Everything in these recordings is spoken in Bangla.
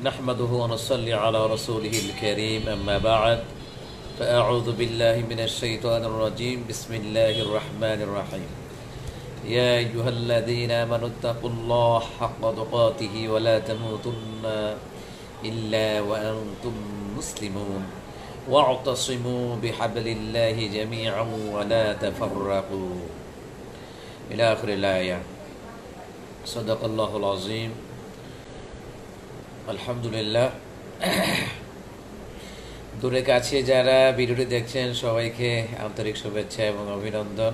نحمده ونصلي على رسوله الكريم. أما بعد فأعوذ بالله من الشيطان الرجيم. بسم الله الرحمن الرحيم. يا أيها الذين آمنوا اتقوا الله حق تقاته ولا تموتن إلا وأنتم مسلمون. واعتصموا بحبل الله جميعا ولا تفرقوا. إلى آخر الآية. صدق الله العظيم. আলহামদুলিল্লাহ দূরে কাছে যারা ভিডিওটি দেখছেন সবাইকে আন্তরিক শুভেচ্ছা এবং অভিনন্দন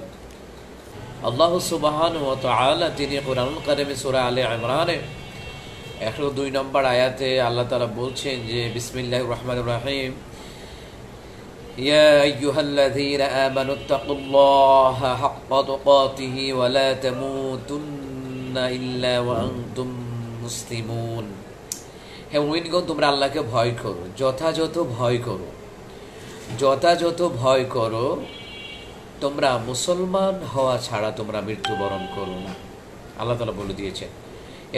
আল্লাহ সুবাহান ও তাআলা তিনি কোরআনুল কারিমে সূরা আলে ইমরানে একশো দুই নম্বর আয়াতে আল্লাহ তাআলা বলছেন যে বিসমিল্লাহির রহমানির রহিম يا أيها الذين آمنوا اتقوا الله حق تقاته ولا تموتن إلا وأنتم مسلمون হে মুমিনগণ তোমরা আল্লাহকে ভয় করো, যথাযথ ভয় করো। যথাযথ ভয় করো, তোমরা মুসলমান হওয়া ছাড়া তোমরা মৃত্যুবরণ করো না। আল্লাহ তালা বলে দিয়েছেন।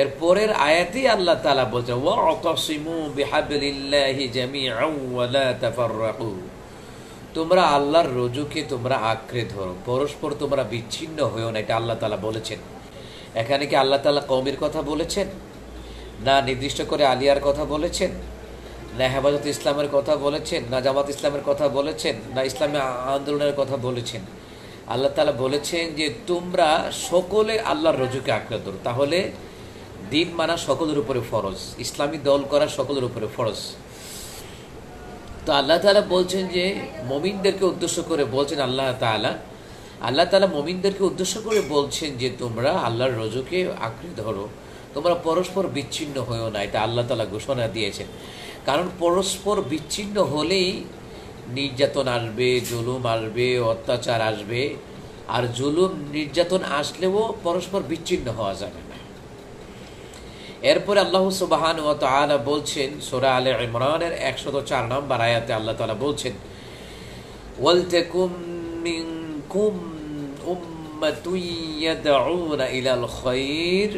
এর পরের আয়াতেই আল্লাহ তালা বলছেন ওয়াতাসিমু বিহাবিলিল্লাহি জামিআন ওয়া লা তাফাররাকু। তোমরা আল্লাহর রজুকে তোমরা আঁকড়ে ধরো, পরস্পর তোমরা বিচ্ছিন্ন হয়েও না, এটা আল্লাহ তালা বলেছেন। এখানে কি আল্লাহ তালা কৌমের কথা বলেছেন? না নির্দিষ্ট করে আলিয়ার কথা বলেছেন, না হেফাজত ইসলামের কথা বলেছেন, না জামাত ইসলামের কথা বলেছেন, না ইসলামী আন্দোলনের কথা বলেছেন। আল্লাহ তালা বলেছেন যে, তোমরা সকলে আল্লাহর রজুকে আঁকড়ে ধরো। তাহলে দিন মানা সকলের উপরে ফরজ, ইসলামী দল করা সকলের উপরে ফরজ। তো আল্লাহ তালা বলছেন যে, মমিনদেরকে উদ্দেশ্য করে বলছেন আল্লাহ তালা আল্লাহ তালা মমিনদেরকে উদ্দেশ্য করে বলছেন যে, তোমরা আল্লাহর রজুকে আঁকড়ে ধরো। তোমরা পরস্পর বিচ্ছিন্ন হয়েও না, এটা আল্লাহ তালা ঘোষণা দিয়েছেন। কারণ পরস্পর বিচ্ছিন্ন হলেই নির্যাতন আসবে, জুলুম আসবে, অত্যাচার আসবে, আর জুলুম, নির্যাতন আসলেও পরস্পর বিচ্ছিন্ন হওয়া যাবে না। এরপরে আল্লাহ সুবাহান ও তালা বলছেন, সোরা আলে ইমরানের একশত চার নম্বর আয়াতে আল্লাহ তালা বলছেন ওয়ালতেকুম মিনকুম উম্মাতুন ইয়াদউনা ইলাল খায়র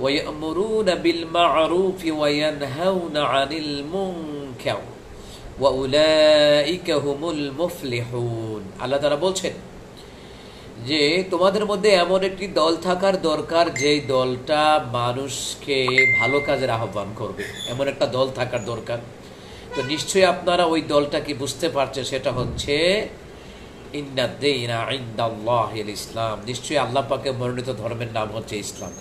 ويأمرون بالمعروف وينهون عن المنكر وأولئك هم المفلحون আল্লাহ তারা বলছেন যে তোমাদের মধ্যে এমন একটি দল থাকার দরকার যে দলটা মানুষকে ভালো কাজের আহ্বান করবে এমন একটা দল থাকার দরকার তো নিশ্চয়ই আপনারা ওই দলটাকে বুঝতে পারছেন সেটা হচ্ছে ইসলাম নিশ্চয়ই আল্লাহ পাকে মনোনীত ধর্মের নাম হচ্ছে ইসলাম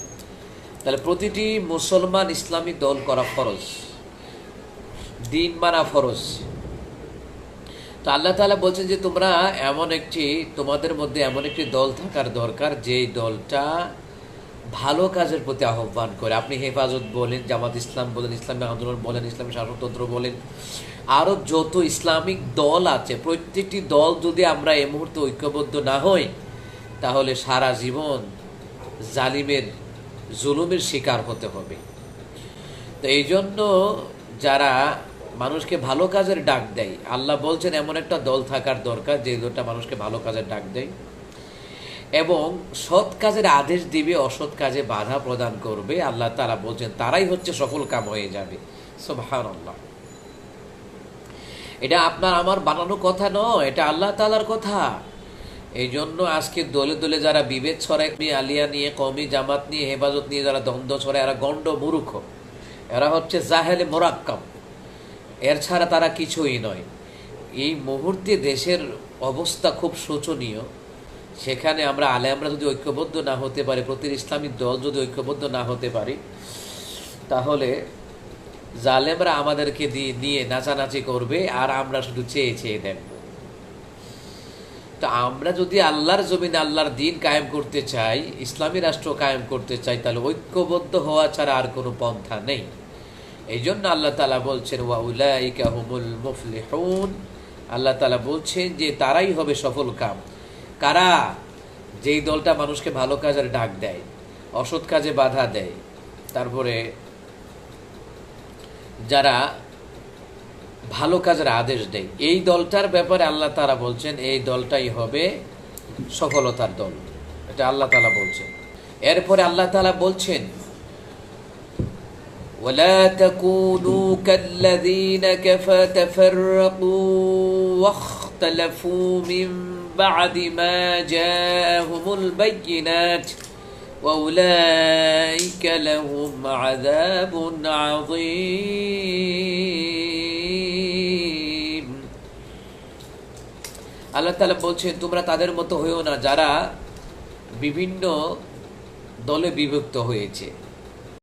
তাহলে প্রতিটি মুসলমান ইসলামী দল করা ফরজ। দিন মানা ফরজ। তো আল্লাহ তালা বলছেন যে, তোমরা এমন একটি, তোমাদের মধ্যে এমন একটি দল থাকার দরকার, যেই দলটা ভালো কাজের প্রতি আহ্বান করে। আপনি হেফাজত বলেন, জামাত ইসলাম বলেন, ইসলামী আন্দোলন বলেন, ইসলামী শাসনতন্ত্র বলেন আরও যত ইসলামিক দল আছে, প্রত্যেকটি দল যদি আমরা এই মুহূর্তে ঐক্যবদ্ধ না হই, তাহলে সারা জীবন জালিমের জুলুমের শিকার হতে হবে। তো এই জন্য যারা মানুষকে ভালো কাজের ডাক দেয়, আল্লাহ বলছেন এমন একটা দল থাকার দরকার যে দলটা মানুষকে ভালো কাজের ডাক দেয় এবং সৎ কাজের আদেশ দিবে, অসৎ কাজে বাধা প্রদান করবে। আল্লাহ তারা বলছেন, তারাই হচ্ছে সফল কাম হয়ে যাবে। সোভান আল্লাহ এটা আপনার আমার বানানো কথা নয়, এটা আল্লাহ তালার কথা। এই জন্য আজকে দলে দলে যারা বিভেদ ছড়ায় আলিয়া নিয়ে, কমি জামাত নিয়ে, হেফাজত নিয়ে যারা দ্বন্দ্ব ছড়ায়, এরা গণ্ড মূর্খ। এরা হচ্ছে জাহেলে মোরাক্কাম। এর ছাড়া তারা কিছুই নয়। এই মুহূর্তে দেশের অবস্থা খুব শোচনীয়। সেখানে আমরা আলে আমরা যদি ঐক্যবদ্ধ না হতে পারি, প্রতিটি ইসলামিক দল যদি ঐক্যবদ্ধ না হতে পারি, তাহলে জালেমরা আমাদেরকে দিয়ে নিয়ে নাচানাচি করবে আর আমরা শুধু চেয়ে চেয়ে দেখব। তো আমরা যদি আল্লাহর জমিনে আল্লাহর দিন কায়েম করতে চাই, ইসলামী রাষ্ট্র কায়েম করতে চাই, তাহলে ঐক্যবদ্ধ হওয়া ছাড়া আর কোনো পন্থা নেই। এই জন্য আল্লাহ তালা বলছেন মুফলিহুন। আল্লাহ তালা বলছেন যে তারাই হবে সফল কাম। কারা? যেই দলটা মানুষকে ভালো কাজের ডাক দেয়, অসৎ কাজে বাধা দেয়। তারপরে যারা ভালো কাজের আদেশ দেয় এই দলটার ব্যাপারে আল্লাহ তারা বলছেন এই দলটাই হবে সফলতার দল এটা আল্লাহ তালা বলছেন এরপরে আল্লাহ তালা বলছেন ولا تكونوا كالذين كفى تفرقوا واختلفوا من بعد ما جاءهم البينات واولئك لهم عذاب عظيم আল্লাহ তালা বলছেন তোমরা তাদের মতো হয়েও না যারা বিভিন্ন দলে বিভক্ত হয়েছে।